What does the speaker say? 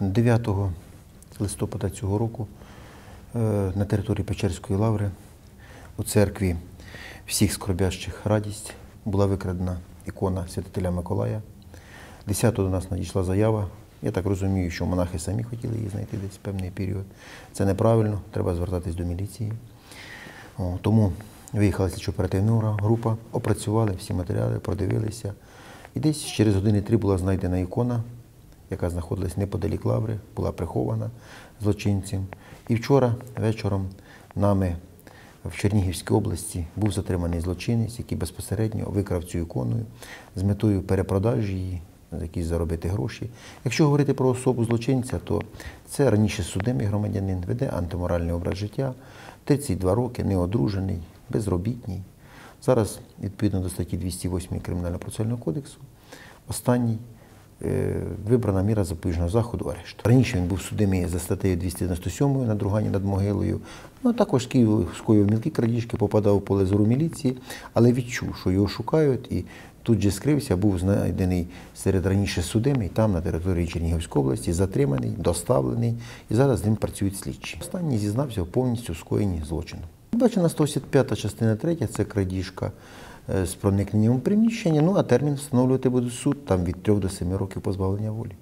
9 листопада цього року е, на території Печерської лаври у церкві всіх скорбящих радість була викрадена ікона святителя Миколая. 10-го до нас надійшла заява. Я так розумію, що монахи самі хотіли її знайти десь певний період. Це неправильно, треба звертатись до міліції. Тому виїхала слідчо-оперативна група, опрацювали всі матеріали, продивилися. І десь через години три була знайдена ікона, яка знаходилась неподалік лаври, була прихована злочинцем. І вчора вечором нами в Чернігівській області був затриманий злочинець, який безпосередньо викрав цю ікону з метою перепродажі її, якісь заробити гроші. Якщо говорити про особу злочинця, то це раніше судимий громадянин, веде антиморальний образ життя, 32 роки, неодружений, безробітній. Зараз, відповідно до статті 208 Кримінального процесуального кодексу, останній вибрана міра запобіжного заходу арешт. Раніше він був судимий за статтею 297 надругання над могилою. Ну, також скоїв мілкі крадіжки, попадав у поле зору міліції, але відчув, що його шукають, і тут же скрився, був знайдений серед раніше судимий, там на території Чернігівської області, затриманий, доставлений, і зараз з ним працюють слідчі. Останній зізнався в повністю скоєнні злочину. Бачена 185 частина 3 це крадіжка е, з проникненням у приміщення, ну а термін встановлювати буде суд там від 3 до 7 років позбавлення волі.